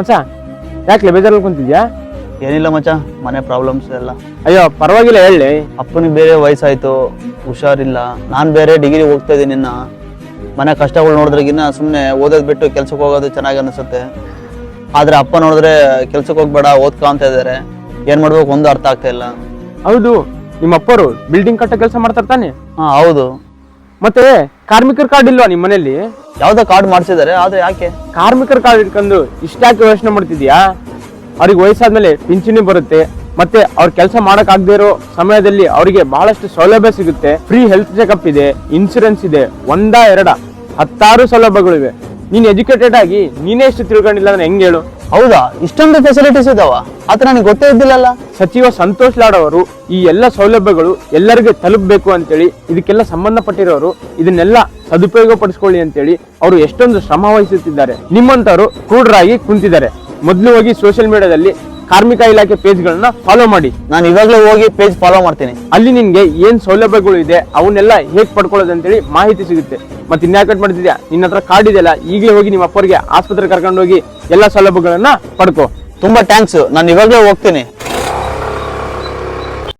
ಮಚ್ಚ? ಯಾಕೆ ಬೇಜಾರಲ್ಲಿ ಕುಂತಿದ್ಯಾ? ಏನಿಲ್ಲ ಮಚ್ಚ ಮನೆ ಪ್ರಾಬ್ಲಮ್ಸ್ ಎಲ್ಲ. ಅಯ್ಯೋ ಪರವಾಗಿಲ್ಲ ಹೇಳಿ. ಅಪ್ಪನಿಗೆ ಬೇರೆ ವಯಸ್ಸಾಯ್ತು ಹುಷಾರಿಲ್ಲ. ನಾನು ಬೇರೆ ಡಿಗ್ರಿ ಹೋಗ್ತಾ ಇದ್ದೀನಿ ಇನ್ನ. ಮನೆ ಕಷ್ಟಗಳು ನೋಡಿದ್ರಗಿನ್ನ ಸುಮ್ಮನೆ ಓದೋದು ಬಿಟ್ಟು ಕೆಲ್ಸಕ್ಕೆ ಹೋಗೋದು ಚೆನ್ನಾಗಿ ಅನಿಸುತ್ತೆ. ಆದ್ರೆ ಅಪ್ಪ ನೋಡಿದ್ರೆ ಕೆಲ್ಸಕ್ಕೆ ಹೋಗ್ಬೇಡ ಓದ್ಕೋ ಅಂತ ಇದ್ದಾರೆ ಏನ್ ಮಾಡ್ಬೇಕು ಒಂದು ಅರ್ಥ ಆಗ್ತಾ ಇಲ್ಲ. ಹೌದು ನಿಮ್ಮ ಅಪ್ಪರು ಬಿಲ್ಡಿಂಗ್ ಕಟ್ಟೋ ಕೆಲಸ ಮಾಡ್ತಾರೆ ತಾನೆ? ಹಾ ಹೌದು. ಮತ್ತೆ ಕಾರ್ಮಿಕರ ಕಾರ್ಡ್ ಇಲ್ವಾ ನಿಮ್ಮ ಮನೆಯಲ್ಲಿ? ಯಾವ್ದೋ ಕಾರ್ಡ್ ಮಾಡಿಸಿದ್ದಾರೆ ಆದ್ರೆ ಯಾಕೆ? ಕಾರ್ಮಿಕರ ಕಾರ್ಡ್ ಇಟ್ಕೊಂಡು ಇಷ್ಟಾಕೆ ಯೋಚನೆ ಮಾಡ್ತಿದ್ಯಾ ಅವ್ರಿಗೆ ವಯಸ್ಸಾದ್ಮೇಲೆ ಪಿಂಚಣಿ ಬರುತ್ತೆ ಮತ್ತೆ ಅವ್ರ ಕೆಲಸ ಮಾಡಕ್ ಆಗದೆ ಇರೋ ಸಮಯದಲ್ಲಿ ಅವರಿಗೆ ಬಹಳಷ್ಟು ಸೌಲಭ್ಯ ಸಿಗುತ್ತೆ. ಫ್ರೀ ಹೆಲ್ತ್ ಚೆಕಪ್ ಇದೆ ಇನ್ಸೂರೆನ್ಸ್ ಇದೆ ಒಂದ ಎರಡ ಹತ್ತಾರು ಸೌಲಭ್ಯಗಳಿವೆ. ನೀನ್ ಎಜುಕೇಟೆಡ್ ಆಗಿ ನೀನೇ ಎಷ್ಟು ತಿಳ್ಕೊಂಡಿಲ್ಲ ಅಂದ್ರೆ ಹೆಂಗ್ ಹೇಳು? ಹೌದಾ? ಇಷ್ಟೊಂದು ಫೆಸಿಲಿಟೀಸ್ ಇದಾವ? ಆತ ನನಗೆ ಗೊತ್ತೇ ಇದ್ದಿಲ್ಲಲ್ಲ? ಸಚಿವ ಸಂತೋಷ್ ಲಾಡ್ ಅವರು ಈ ಎಲ್ಲ ಸೌಲಭ್ಯಗಳು ಎಲ್ಲರಿಗೆ ತಲುಪಬೇಕು ಅಂತೇಳಿ, ಇದಕ್ಕೆಲ್ಲ ಸಂಬಂಧಪಟ್ಟಿರೋರು ಇದನ್ನೆಲ್ಲ ಸದುಪಯೋಗ ಪಡಿಸ್ಕೊಳ್ಳಿ ಅಂತೇಳಿ ಅವರು ಎಷ್ಟೊಂದು ಶ್ರಮ ವಹಿಸುತ್ತಿದ್ದಾರೆ. ನಿಮ್ಮಂತವರು ಕ್ರೂಡರಾಗಿ ಕುಂತಿದ್ದಾರೆ. ಮೊದಲು ಹೋಗಿ ಸೋಷಿಯಲ್ ಮೀಡಿಯಾದಲ್ಲಿ ಕಾರ್ಮಿಕ ಇಲಾಖೆ ಪೇಜ್ಗಳನ್ನ ಫಾಲೋ ಮಾಡಿ. ನಾನು ಇವಾಗಲೇ ಹೋಗಿ ಪೇಜ್ ಫಾಲೋ ಮಾಡ್ತೀನಿ. ಅಲ್ಲಿ ನಿನ್ಗೆ ಏನ್ ಸೌಲಭ್ಯಗಳು ಇದೆ ಅವನ್ನೆಲ್ಲ ಹೇಗ್ ಪಡ್ಕೊಳ್ಳೋದು ಅಂತೇಳಿ ಮಾಹಿತಿ ಸಿಗುತ್ತೆ. ಮತ್ತೆ ಇನ್ಯಾಕಟ್ ಮಾಡ್ತಿದ್ಯಾ? ನಿನ್ನ ಹತ್ರ ಕಾರ್ಡ್ ಇದೆಯಲ್ಲ ಈಗಲೇ ಹೋಗಿ ನಿಮ್ಮ ಅಪ್ಪರಿಗೆ ಆಸ್ಪತ್ರೆ ಕರ್ಕೊಂಡೋಗಿ ಎಲ್ಲ ಸೌಲಭ್ಯಗಳನ್ನ ಪಡ್ಕೋ. ತುಂಬಾ ಥ್ಯಾಂಕ್ಸ್ ನಾನು ಇವಾಗಲೇ ಹೋಗ್ತೀನಿ.